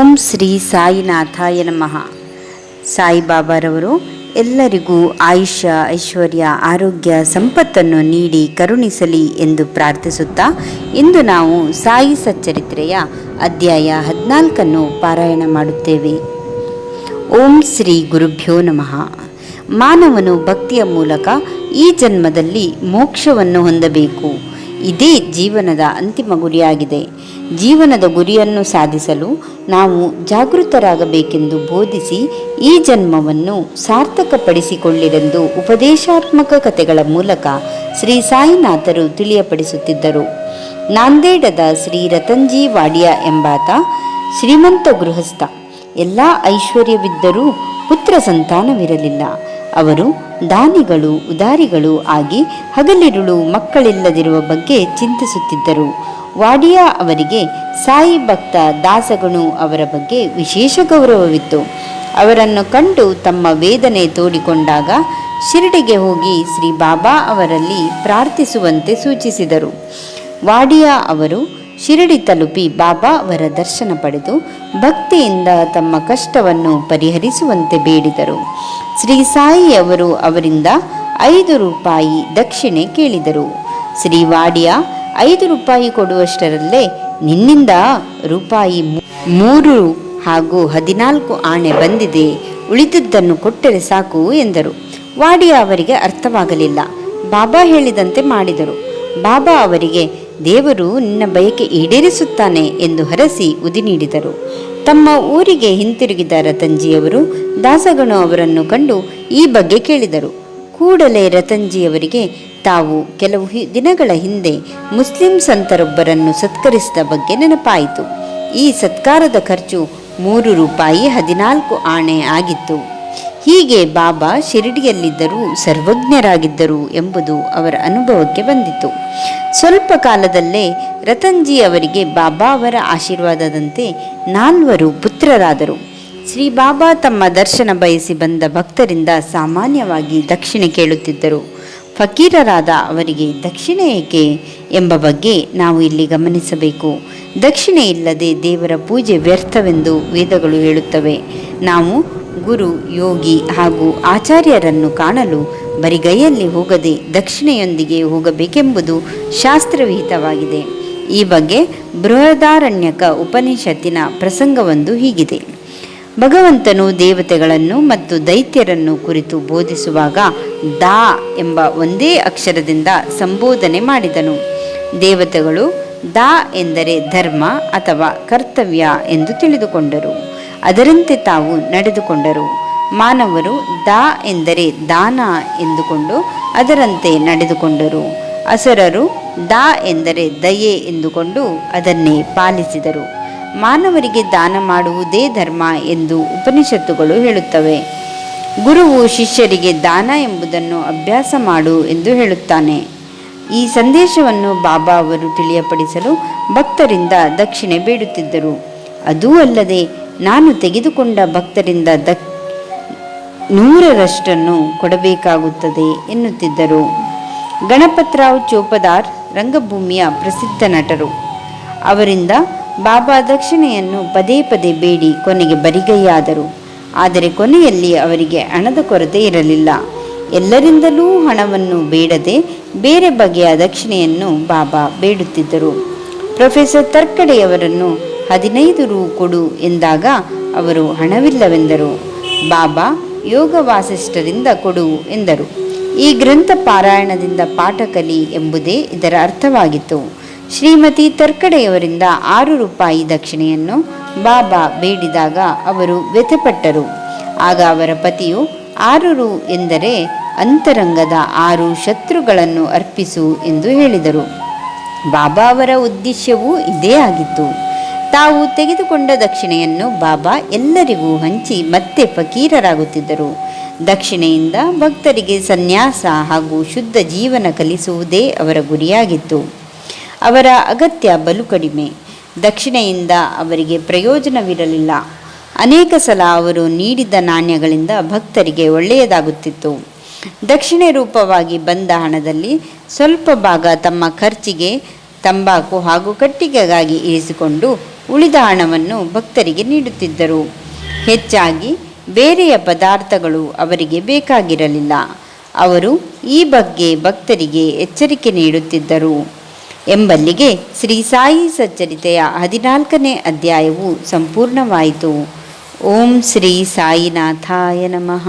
ಓಂ ಶ್ರೀ ಸಾಯಿನಾಥಾಯ ನಮಃ. ಸಾಯಿಬಾಬಾರವರು ಎಲ್ಲರಿಗೂ ಆಯುಷ್ಯ, ಐಶ್ವರ್ಯ, ಆರೋಗ್ಯ, ಸಂಪತ್ತನ್ನು ನೀಡಿ ಕರುಣಿಸಲಿ ಎಂದು ಪ್ರಾರ್ಥಿಸುತ್ತಾ ಇಂದು ನಾವು ಸಾಯಿ ಸಚ್ಚರಿತ್ರೆಯ ಅಧ್ಯಾಯ ಹದಿನಾಲ್ಕನ್ನು ಪಾರಾಯಣ ಮಾಡುತ್ತೇವೆ. ಓಂ ಶ್ರೀ ಗುರುಭ್ಯೋ ನಮಃ. ಮಾನವನು ಭಕ್ತಿಯ ಮೂಲಕ ಈ ಜನ್ಮದಲ್ಲಿ ಮೋಕ್ಷವನ್ನು ಹೊಂದಬೇಕು. ಇದೇ ಜೀವನದ ಅಂತಿಮ ಗುರಿಯಾಗಿದೆ. ಜೀವನದ ಗುರಿಯನ್ನು ಸಾಧಿಸಲು ನಾವು ಜಾಗೃತರಾಗಬೇಕೆಂದು ಬೋಧಿಸಿ ಈ ಜನ್ಮವನ್ನು ಸಾರ್ಥಕಪಡಿಸಿಕೊಳ್ಳಿರೆಂದು ಉಪದೇಶಾತ್ಮಕ ಕಥೆಗಳ ಮೂಲಕ ಶ್ರೀ ಸಾಯಿನಾಥರು ತಿಳಿಯಪಡಿಸುತ್ತಿದ್ದರು. ನಾಂದೇಡದ ಶ್ರೀ ರತನ್ಜಿ ವಾಡಿಯಾ ಎಂಬಾತ ಶ್ರೀಮಂತ ಗೃಹಸ್ಥ. ಎಲ್ಲ ಐಶ್ವರ್ಯವಿದ್ದರೂ ಪುತ್ರ ಸಂತಾನವಿರಲಿಲ್ಲ. ಅವರು ದಾನಿಗಳು, ಉದಾರಿಗಳು ಆಗಿ ಹಗಲಿರುಳು ಮಕ್ಕಳಿಲ್ಲದಿರುವ ಬಗ್ಗೆ ಚಿಂತಿಸುತ್ತಿದ್ದರು. ವಾಡಿಯಾ ಅವರಿಗೆ ಸಾಯಿ ಭಕ್ತ ದಾಸಗಣು ಅವರ ಬಗ್ಗೆ ವಿಶೇಷ ಗೌರವವಿತ್ತು. ಅವರನ್ನು ಕಂಡು ತಮ್ಮ ವೇದನೆ ತೋಡಿಕೊಂಡಾಗ ಶಿರಡಿಗೆ ಹೋಗಿ ಶ್ರೀ ಬಾಬಾ ಅವರಲ್ಲಿ ಪ್ರಾರ್ಥಿಸುವಂತೆ ಸೂಚಿಸಿದರು. ವಾಡಿಯಾ ಅವರು ಶಿರಡಿ ತಲುಪಿ ಬಾಬಾ ಅವರ ದರ್ಶನ ಪಡೆದು ಭಕ್ತಿಯಿಂದ ತಮ್ಮ ಕಷ್ಟವನ್ನು ಪರಿಹರಿಸುವಂತೆ ಬೇಡಿದರು. ಶ್ರೀ ಸಾಯಿ ಅವರು ಅವರಿಂದ ಐದು ರೂಪಾಯಿ ದಕ್ಷಿಣೆ ಕೇಳಿದರು. ಶ್ರೀ ವಾಡಿಯಾ ಐದು ರೂಪಾಯಿ ಕೊಡುವಷ್ಟರಲ್ಲೇ ನಿನ್ನಿಂದ ರೂಪಾಯಿ ಮೂರು ಹಾಗೂ ಹದಿನಾಲ್ಕು ಆಣೆ ಬಂದಿದೆ. ಉಳಿದದ್ದನ್ನು ಕೊಟ್ಟರೆ ಸಾಕು ಎಂದರು. ವಾಡಿಯಾ ಅವರಿಗೆ ಅರ್ಥವಾಗಲಿಲ್ಲ. ಬಾಬಾ ಹೇಳಿದಂತೆ ಮಾಡಿದರು. ಬಾಬಾ ಅವರಿಗೆ ದೇವರು ನಿನ್ನ ಬಯಕೆ ಈಡೇರಿಸುತ್ತಾನೆ ಎಂದು ಹರಸಿ ಉದಿ ನೀಡಿದರು. ತಮ್ಮ ಊರಿಗೆ ಹಿಂತಿರುಗಿದ ರತಂಜಿಯವರು ದಾಸಗಣು ಅವರನ್ನು ಕಂಡು ಈ ಬಗ್ಗೆ ಕೇಳಿದರು. ಕೂಡಲೇ ರತಂಜಿಯವರಿಗೆ ತಾವು ಕೆಲವು ದಿನಗಳ ಹಿಂದೆ ಮುಸ್ಲಿಂ ಸಂತರೊಬ್ಬರನ್ನು ಸತ್ಕರಿಸಿದ ಬಗ್ಗೆ ನೆನಪಾಯಿತು. ಈ ಸತ್ಕಾರದ ಖರ್ಚು ಮೂರು ರೂಪಾಯಿ ಹದಿನಾಲ್ಕು ಆಣೆ ಆಗಿತ್ತು. ಹೀಗೆ ಬಾಬಾ ಶಿರಡಿಯಲ್ಲಿದ್ದರೂ ಸರ್ವಜ್ಞರಾಗಿದ್ದರು ಎಂಬುದು ಅವರ ಅನುಭವಕ್ಕೆ ಬಂದಿತು. ಸ್ವಲ್ಪ ಕಾಲದಲ್ಲೇ ರತನ್ಜಿ ಅವರಿಗೆ ಬಾಬಾ ಅವರ ಆಶೀರ್ವಾದದಂತೆ ನಾಲ್ವರು ಪುತ್ರರಾದರು. ಶ್ರೀ ಬಾಬಾ ತಮ್ಮ ದರ್ಶನ ಬಯಸಿ ಬಂದ ಭಕ್ತರಿಂದ ಸಾಮಾನ್ಯವಾಗಿ ದಕ್ಷಿಣೆ ಕೇಳುತ್ತಿದ್ದರು. ಫಕೀರರಾದ ಅವರಿಗೆ ದಕ್ಷಿಣೆ ಏಕೆ ಎಂಬ ಬಗ್ಗೆ ನಾವು ಇಲ್ಲಿ ಗಮನಿಸಬೇಕು. ದಕ್ಷಿಣೆ ಇಲ್ಲದೆ ದೇವರ ಪೂಜೆ ವ್ಯರ್ಥವೆಂದು ವೇದಗಳು ಹೇಳುತ್ತವೆ. ನಾವು ಗುರು, ಯೋಗಿ ಹಾಗೂ ಆಚಾರ್ಯರನ್ನು ಕಾಣಲು ಬರಿಗೈಯಲ್ಲಿ ಹೋಗದೆ ದಕ್ಷಿಣೆಯೊಂದಿಗೆ ಹೋಗಬೇಕೆಂಬುದು ಶಾಸ್ತ್ರವಿಹಿತವಾಗಿದೆ. ಈ ಬಗ್ಗೆ ಬೃಹದಾರಣ್ಯಕ ಉಪನಿಷತ್ತಿನ ಪ್ರಸಂಗವೊಂದು ಹೀಗಿದೆ. ಭಗವಂತನು ದೇವತೆಗಳನ್ನು ಮತ್ತು ದೈತ್ಯರನ್ನು ಕುರಿತು ಬೋಧಿಸುವಾಗ ದಾ ಎಂಬ ಒಂದೇ ಅಕ್ಷರದಿಂದ ಸಂಬೋಧನೆ ಮಾಡಿದನು. ದೇವತೆಗಳು ದಾ ಎಂದರೆ ಧರ್ಮ ಅಥವಾ ಕರ್ತವ್ಯ ಎಂದು ತಿಳಿದುಕೊಂಡರು. ಅದರಂತೆ ತಾವು ನಡೆದುಕೊಂಡರು. ಮಾನವರು ದಾ ಎಂದರೆ ದಾನ ಎಂದುಕೊಂಡು ಅದರಂತೆ ನಡೆದುಕೊಂಡರು. ಅಸುರರು ದಾ ಎಂದರೆ ದಯೆ ಎಂದುಕೊಂಡು ಅದನ್ನೇ ಪಾಲಿಸಿದರು. ಮಾನವರಿಗೆ ದಾನ ಮಾಡುವುದೇ ಧರ್ಮ ಎಂದು ಉಪನಿಷತ್ತುಗಳು ಹೇಳುತ್ತವೆ. ಗುರುವು ಶಿಷ್ಯರಿಗೆ ದಾನ ಎಂಬುದನ್ನು ಅಭ್ಯಾಸ ಮಾಡು ಎಂದು ಹೇಳುತ್ತಾನೆ. ಈ ಸಂದೇಶವನ್ನು ಬಾಬಾ ಅವರು ತಿಳಿಯಪಡಿಸಲು ಭಕ್ತರಿಂದ ದಕ್ಷಿಣೆ ಬೇಡುತ್ತಿದ್ದರು. ಅದೂ ಅಲ್ಲದೆ ನಾನು ತೆಗೆದುಕೊಂಡ ಭಕ್ತರಿಂದ ದಕ್ ನೂರರಷ್ಟನ್ನು ಕೊಡಬೇಕಾಗುತ್ತದೆ ಎನ್ನುತ್ತಿದ್ದರು. ಗಣಪತರಾವ್ ಚೋಪದಾರ್ ರಂಗಭೂಮಿಯ ಪ್ರಸಿದ್ಧ ನಟರು. ಅವರಿಂದ ಬಾಬಾ ದಕ್ಷಿಣೆಯನ್ನು ಪದೇ ಪದೇ ಬೇಡಿ ಕೊನೆಗೆ ಬರಿಗೈಯಾದರು. ಆದರೆ ಕೊನೆಯಲ್ಲಿ ಅವರಿಗೆ ಹಣದ ಕೊರತೆ ಇರಲಿಲ್ಲ. ಎಲ್ಲರಿಂದಲೂ ಹಣವನ್ನು ಬೇಡದೆ ಬೇರೆ ಬಗೆಯ ದಕ್ಷಿಣೆಯನ್ನು ಬಾಬಾ ಬೇಡುತ್ತಿದ್ದರು. ಪ್ರೊಫೆಸರ್ ತರ್ಕಡೆಯವರನ್ನು ಹದಿನೈದು ರು ಕೊಡು ಎಂದಾಗ ಅವರು ಹಣವಿಲ್ಲವೆಂದರು. ಬಾಬಾ ಯೋಗ ವಾಸಿಷ್ಠರಿಂದ ಕೊಡು ಎಂದರು. ಈ ಗ್ರಂಥ ಪಾರಾಯಣದಿಂದ ಪಾಠ ಕಲಿ ಎಂಬುದೇ ಇದರ ಅರ್ಥವಾಗಿತ್ತು. ಶ್ರೀಮತಿ ತರ್ಕಡೆಯವರಿಂದ ಆರು ರೂಪಾಯಿ ದಕ್ಷಿಣೆಯನ್ನು ಬಾಬಾ ಬೇಡಿದಾಗ ಅವರು ವ್ಯಥಪಟ್ಟರು. ಆಗ ಅವರ ಪತಿಯು ಆರು ರು ಎಂದರೆ ಅಂತರಂಗದ ಆರು ಶತ್ರುಗಳನ್ನು ಅರ್ಪಿಸು ಎಂದು ಹೇಳಿದರು. ಬಾಬಾ ಅವರ ಉದ್ದೇಶವೂ ಇದೇ ಆಗಿತ್ತು. ತಾವು ತೆಗೆದುಕೊಂಡ ದಕ್ಷಿಣೆಯನ್ನು ಬಾಬಾ ಎಲ್ಲರಿಗೂ ಹಂಚಿ ಮತ್ತೆ ಫಕೀರರಾಗುತ್ತಿದ್ದರು. ದಕ್ಷಿಣೆಯಿಂದ ಭಕ್ತರಿಗೆ ಸನ್ಯಾಸ ಹಾಗೂ ಶುದ್ಧ ಜೀವನ ಕಲಿಸುವುದೇ ಅವರ ಗುರಿಯಾಗಿತ್ತು. ಅವರ ಅಗತ್ಯ ಬಲು ಕಡಿಮೆ. ದಕ್ಷಿಣೆಯಿಂದ ಅವರಿಗೆ ಪ್ರಯೋಜನವಿರಲಿಲ್ಲ. ಅನೇಕ ಸಲ ಅವರು ನೀಡಿದ ನಾಣ್ಯಗಳಿಂದ ಭಕ್ತರಿಗೆ ಒಳ್ಳೆಯದಾಗುತ್ತಿತ್ತು. ದಕ್ಷಿಣೆ ರೂಪವಾಗಿ ಬಂದ ಹಣದಲ್ಲಿ ಸ್ವಲ್ಪ ಭಾಗ ತಮ್ಮ ಖರ್ಚಿಗೆ ತಂಬಾಕು ಹಾಗೂ ಕಟ್ಟಿಗೆಗಾಗಿ ಇರಿಸಿಕೊಂಡು ಉಳಿದ ಹಣವನ್ನು ಭಕ್ತರಿಗೆ ನೀಡುತ್ತಿದ್ದರು. ಹೆಚ್ಚಾಗಿ ಬೇರೆಯ ಪದಾರ್ಥಗಳು ಅವರಿಗೆ ಬೇಕಾಗಿರಲಿಲ್ಲ. ಅವರು ಈ ಬಗ್ಗೆ ಭಕ್ತರಿಗೆ ಎಚ್ಚರಿಕೆ ನೀಡುತ್ತಿದ್ದರು. ಎಂಬಲ್ಲಿಗೆ ಶ್ರೀ ಸಾಯಿ ಸಚ್ಚರಿತೆಯ ಹದಿನಾಲ್ಕನೇ ಅಧ್ಯಾಯವು ಸಂಪೂರ್ಣವಾಯಿತು. ಓಂ ಶ್ರೀ ಸಾಯಿನಾಥಾಯ ನಮಃ.